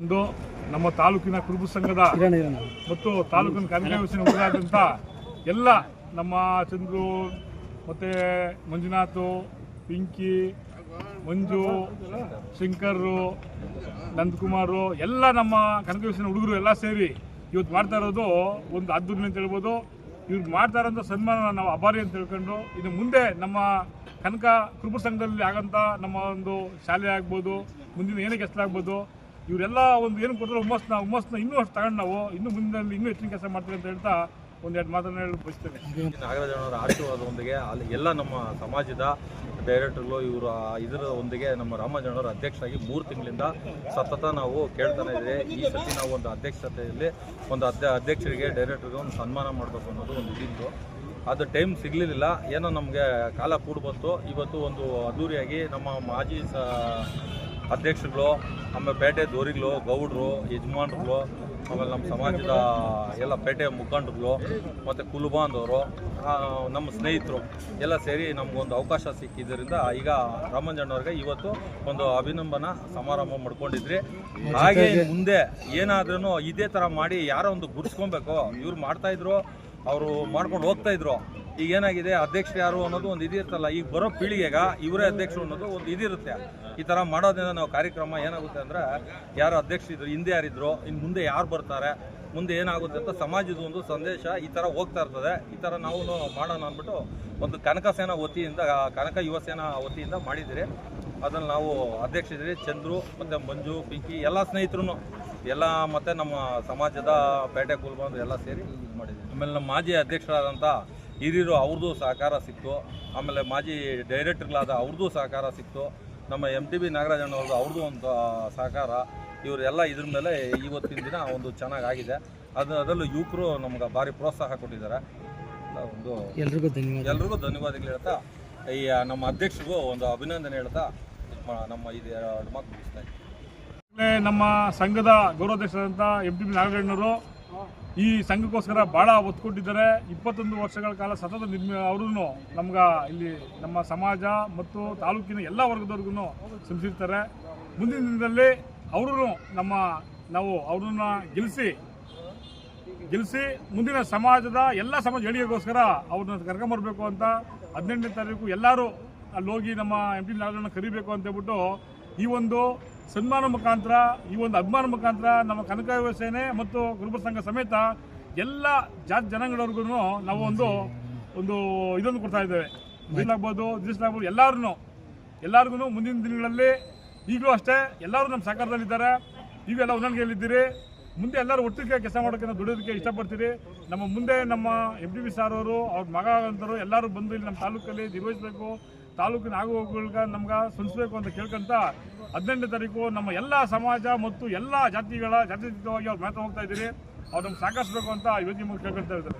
ಒಂದು ನಮ್ಮ ತಾಲೂಕಿನ ಕುರುಬು ಸಂಘದ ಮತ್ತು ತಾಲೂಕಿನ ಕಾರ್ಯವ್ಯವಸ್ಥೆ ಹುಡುಗಾದಂಥ ಎಲ್ಲ ನಮ್ಮ ಚಂದ್ರು, ಮತ್ತು ಮಂಜುನಾಥು, ಪಿಂಕಿ, ಮಂಜು, ಶಂಕರ್ರು ನಂದಕುಮಾರು ಎಲ್ಲ ನಮ್ಮ ಕನಕವಿಸಿನ ಹುಡುಗರು ಎಲ್ಲ ಸೇರಿ ಇವತ್ತು ಮಾಡ್ತಾ ಇರೋದು ಒಂದು ಅದ್ಭುತ ಅಂತ ಹೇಳ್ಬೋದು. ಇವ್ರು ಮಾಡ್ತಾ ಇರೋಂಥ ಸನ್ಮಾನ ನಾವು ಅಭಾರಿ ಅಂತ ತಿಳ್ಕೊಂಡು ಇನ್ನು ಮುಂದೆ ನಮ್ಮ ಕನಕ ಕುರುಬ ಸಂಘದಲ್ಲಿ ಆಗಂತ ನಮ್ಮ ಒಂದು ಶಾಲೆ ಆಗ್ಬೋದು, ಮುಂದಿನ ಏನೇ ಕೆಲಸ ಆಗ್ಬೋದು, ಇವರೆಲ್ಲ ಒಂದು ಏನು ಕೊಡ್ತಾರೆ ಹುಮ್ಮಸ್ನ ಹುಮ್ಮಸ್ನ ಇನ್ನೂ ಅಷ್ಟು ತಗೊಂಡು ನಾವು ಇನ್ನು ಮುಂದಿನಲ್ಲಿ ಇನ್ನೂ ಹೆಚ್ಚಿನ ಕೆಲಸ ಮಾಡ್ತೀವಿ ಅಂತ ಹೇಳ್ತಾ ಒಂದೆರಡು ಮಾತನ್ನು ಹೇಳಿ ಬಯಸ್ತೇನೆ. ನಾಗರಾಜನವರ ಆಶೀರ್ವಾದದೊಂದಿಗೆ ಅಲ್ಲಿ ಎಲ್ಲ ನಮ್ಮ ಸಮಾಜದ ಡೈರೆಕ್ಟರ್ಗಳು ಇವರು ಇದರ ಒಂದಿಗೆ ನಮ್ಮ ರಾಮಜನವರ ಅಧ್ಯಕ್ಷರಾಗಿ ಮೂರು ತಿಂಗಳಿಂದ ಸತತ ನಾವು ಕೇಳ್ತಾನೆ ಇದ್ದೀವಿ. ಈ ಸತಿ ನಾವು ಒಂದು ಅಧ್ಯಕ್ಷತೆಯಲ್ಲಿ ಒಂದು ಅಧ್ಯ ಅಧ್ಯಕ್ಷರಿಗೆ, ಡೈರೆಕ್ಟರ್ಗೆ ಒಂದು ಸನ್ಮಾನ ಮಾಡಬೇಕು ಅನ್ನೋದು ಒಂದು ಇದಿತ್ತು ಅದು ಟೈಮ್ ಸಿಗಲಿಲ್ಲ. ಏನೋ ನಮಗೆ ಕಾಲ ಕೂಡ ಬಂತು. ಇವತ್ತು ಒಂದು ಅದ್ದೂರಿಯಾಗಿ ನಮ್ಮ ಮಾಜಿ ಸ ಅಧ್ಯಕ್ಷರುಗಳು ಆಮೇಲೆ ಪೇಟೆ ದೋರಿಗಳು, ಗೌಡ್ರು, ಯಜಮಾನ್ರುಗಳು, ಆಮೇಲೆ ನಮ್ಮ ಸಮಾಜದ ಎಲ್ಲ ಪೇಟೆ ಮುಖಂಡರುಗಳು, ಮತ್ತು ಕುಲುಬಾಂದವರು ನಮ್ಮ ಸ್ನೇಹಿತರು ಎಲ್ಲ ಸೇರಿ ನಮಗೊಂದು ಅವಕಾಶ ಸಿಕ್ಕಿದ್ದರಿಂದ ಈಗ ರಾಮಂಜಣ್ಣವ್ರಿಗೆ ಇವತ್ತು ಒಂದು ಅಭಿನಂದನ ಸಮಾರಂಭ ಮಾಡ್ಕೊಂಡಿದ್ರಿ. ಹಾಗೆ ಮುಂದೆ ಏನಾದ್ರೂ ಇದೇ ಥರ ಮಾಡಿ ಯಾರೋ ಒಂದು ಗುರ್ಸ್ಕೊಬೇಕು. ಇವ್ರು ಮಾಡ್ತಾಯಿದ್ರು ಅವರು ಮಾಡ್ಕೊಂಡು ಹೋಗ್ತಾ ಇದ್ರು. ಈಗ ಏನಾಗಿದೆ, ಅಧ್ಯಕ್ಷರು ಯಾರು ಅನ್ನೋದು ಒಂದು ಇದಿರ್ತಲ್ಲ ಈಗ ಬರೋ ಪೀಳಿಗೆಗ ಇವರೇ ಅಧ್ಯಕ್ಷರು ಅನ್ನೋದು ಒಂದು ಇದಿರುತ್ತೆ ಈ ಥರ ಮಾಡೋದ್ರಿಂದ ನಾವು ಕಾರ್ಯಕ್ರಮ ಏನಾಗುತ್ತೆ ಅಂದರೆ, ಯಾರು ಅಧ್ಯಕ್ಷರಿದ್ರು ಹಿಂದೆ ಯಾರಿದ್ರು ಇನ್ನು ಮುಂದೆ ಯಾರು ಬರ್ತಾರೆ, ಮುಂದೆ ಏನಾಗುತ್ತೆ ಅಂತ ಸಮಾಜದ ಒಂದು ಸಂದೇಶ ಈ ಥರ ಹೋಗ್ತಾ ಇರ್ತದೆ. ಈ ಥರ ನಾವು ಮಾಡೋಣ ಅಂದ್ಬಿಟ್ಟು ಒಂದು ಕನಕ ಸೇನಾ ವತಿಯಿಂದ, ಕನಕ ಯುವ ಸೇನಾ ವತಿಯಿಂದ ಮಾಡಿದ್ದೀರಿ. ಅದನ್ನು ನಾವು ಅಧ್ಯಕ್ಷರಿ ಚಂದ್ರು ಮತ್ತು ಮಂಜು ಪಿಂಕಿ ಎಲ್ಲ ಸ್ನೇಹಿತರು ಎಲ್ಲ ಮತ್ತು ನಮ್ಮ ಸಮಾಜದ ಪೇಟೆ ಕುಲ್ಬಂದು ಎಲ್ಲ ಸೇರಿ ಇದು ಮಾಡಿದ್ದೀವಿ. ಆಮೇಲೆ ನಮ್ಮ ಮಾಜಿ ಅಧ್ಯಕ್ಷರಾದಂಥ ಹಿರಿಯರು ಅವ್ರದ್ದು ಸಹಕಾರ ಸಿಕ್ತು. ಆಮೇಲೆ ಮಾಜಿ ಡೈರೆಕ್ಟರ್ಗಳಾದ ಅವ್ರದ್ದು ಸಹಕಾರ ಸಿಕ್ತು. ನಮ್ಮ ಎಂ ಟಿ ಬಿ ನಾಗರಾಜಣ್ಣವ್ರದ್ದು ಅವ್ರದ್ದು ಒಂದು ಸಹಕಾರ. ಇವರೆಲ್ಲ ಇದ್ರ ಮೇಲೆ ಇವತ್ತಿನ ದಿನ ಒಂದು ಚೆನ್ನಾಗಾಗಿದೆ ಅದು ಅದರಲ್ಲೂ ಯುವಕರು ನಮ್ಗೆ ಭಾರಿ ಪ್ರೋತ್ಸಾಹ ಕೊಟ್ಟಿದ್ದಾರೆ. ಒಂದು ಎಲ್ರಿಗೂ ಧನ್ಯವಾದ ಎಲ್ರಿಗೂ ಧನ್ಯವಾದಗಳು ಹೇಳ್ತಾ ಈ ನಮ್ಮ ಅಧ್ಯಕ್ಷರಿಗೂ ಒಂದು ಅಭಿನಂದನೆ ಹೇಳ್ತಾ ನಮ್ಮ ಮಾತು ನಮ್ಮ ಸಂಘದ ಗೌರವಾಧ್ಯಕ್ಷರಾದಂಥ ಎಂ ಟಿ ಬಿ ಈ ಸಂಘಕ್ಕೋಸ್ಕರ ಭಾಳ ಒತ್ತು ಕೊಟ್ಟಿದ್ದಾರೆ ಇಪ್ಪತ್ತೊಂದು ವರ್ಷಗಳ ಕಾಲ ಸತತ ನಿರ್ಮ ಅವ್ರೂ ನಮ್ಗೆ ಇಲ್ಲಿ ನಮ್ಮ ಸಮಾಜ ಮತ್ತು ತಾಲೂಕಿನ ಎಲ್ಲ ವರ್ಗದವ್ರಿಗೂ ಶ್ರಮಿಸಿರ್ತಾರೆ ಮುಂದಿನ ದಿನದಲ್ಲಿ ಅವರು ನಮ್ಮ ನಾವು ಅವ್ರನ್ನ ಗೆಲ್ಲಿಸಿ ಗೆಲ್ಲಿಸಿ ಮುಂದಿನ ಸಮಾಜದ ಎಲ್ಲ ಸಮಾಜ ಏಳಿಗೆಗೋಸ್ಕರ ಅವ್ರನ್ನ ಕರ್ಕೊಂಬರ್ಬೇಕು ಅಂತ ಹದಿನೆಂಟನೇ ತಾರೀಕು ಎಲ್ಲರೂ ಅಲ್ಲಿ ಹೋಗಿ ನಮ್ಮ ಎಂ ಪಿ ನಾಗರನ್ನ ಕರಿಬೇಕು ಅಂತ ಹೇಳ್ಬಿಟ್ಟು ಈ ಒಂದು ಸನ್ಮಾನ ಮುಖಾಂತರ, ಈ ಒಂದು ಅಭಿಮಾನ ಮುಖಾಂತರ ನಮ್ಮ ಕನಕ ವ್ಯವಸ್ಥೆನೆ ಮತ್ತು ಗುರುಬರ ಸಂಘ ಸಮೇತ ಎಲ್ಲ ಜಾತಿ ಜನಾಂಗದವ್ರಿಗೂ ನಾವು ಒಂದು ಒಂದು ಇದನ್ನು ಕೊಡ್ತಾ ಇದ್ದೇವೆ. ಆಗ್ಬೋದು ಆಗ್ಬೋದು ಎಲ್ಲರೂ ಎಲ್ಲರಿಗೂ ಮುಂದಿನ ದಿನಗಳಲ್ಲಿ ಈಗಲೂ ಅಷ್ಟೇ ಎಲ್ಲರೂ ನಮ್ಮ ಸಹಕಾರದಲ್ಲಿದ್ದಾರೆ. ಈಗ ಎಲ್ಲ ಹೊಂದಾಣಿಕೆಯಲ್ಲಿದ್ದೀರಿ. ಮುಂದೆ ಎಲ್ಲರೂ ಒಟ್ಟಿಗೆ ಕೆಲಸ ಮಾಡೋಕ್ಕೆ ನಾವು ದುಡಿಯೋದಕ್ಕೆ ಇಷ್ಟಪಡ್ತೀರಿ. ನಮ್ಮ ಮುಂದೆ ನಮ್ಮ ಎಂ ಡಿ ಬಿ ಸಾರ್ ಅವರು, ಅವ್ರ ಮಗ ಅಂತರು ಎಲ್ಲರೂ ಬಂದು ಇಲ್ಲಿ ನಮ್ಮ ತಾಲೂಕಲ್ಲಿ ನಿರ್ವಹಿಸಬೇಕು. ತಾಲೂಕಿನ ಆಗು ಹೋಗುಗಳಿಗೆ ನಮ್ಗೆ ಸ್ಪಂದಿಸಬೇಕು ಅಂತ ಕೇಳ್ಕೊಂತ ಹದಿನೆಂಟನೇ ತಾರೀಕು ನಮ್ಮ ಎಲ್ಲ ಸಮಾಜ ಮತ್ತು ಎಲ್ಲ ಜಾತಿಗಳ ಜಾತ್ಯತೀತವಾಗಿ ಅವ್ರು ಮಾತ್ರ ಹೋಗ್ತಾ ಇದ್ದೀರಿ. ಅವ್ರು ನಮ್ಗೆ ಸಾಕಿಸ್ಬೇಕು ಅಂತ ಯೋಜನೆ ಕೇಳ್ಕೊಳ್ತಾ ಇದ್ದಾರೆ.